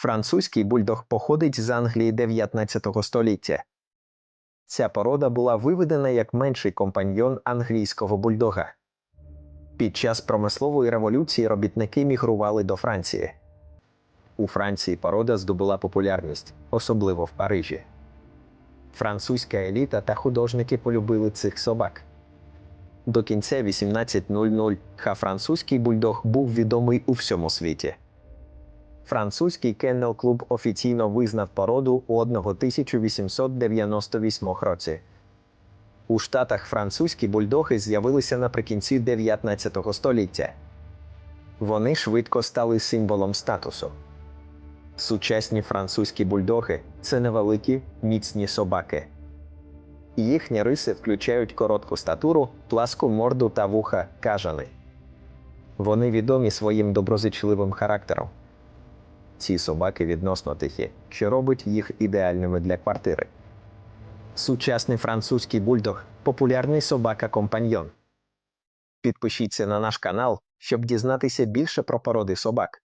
Французький бульдог походить з Англії 19 століття. Ця порода була виведена як менший компаньйон англійського бульдога. Під час промислової революції робітники мігрували до Франції. У Франції порода здобула популярність, особливо в Парижі. Французька еліта та художники полюбили цих собак. До кінця 1800 ха французький бульдог був відомий у всьому світі. Французький кеннел клуб офіційно визнав породу у 1898 році. У Штатах французькі бульдоги з'явилися наприкінці 19 століття. Вони швидко стали символом статусу. Сучасні французькі бульдоги це невеликі, міцні собаки. Їхні риси включають коротку статуру, пласку морду та вуха кажани. Вони відомі своїм доброзичливим характером. Ці собаки відносно тихі, що робить їх ідеальними для квартири. Сучасний французький бульдог популярний собака-компаньйон. Підпишіться на наш канал, щоб дізнатися більше про породи собак.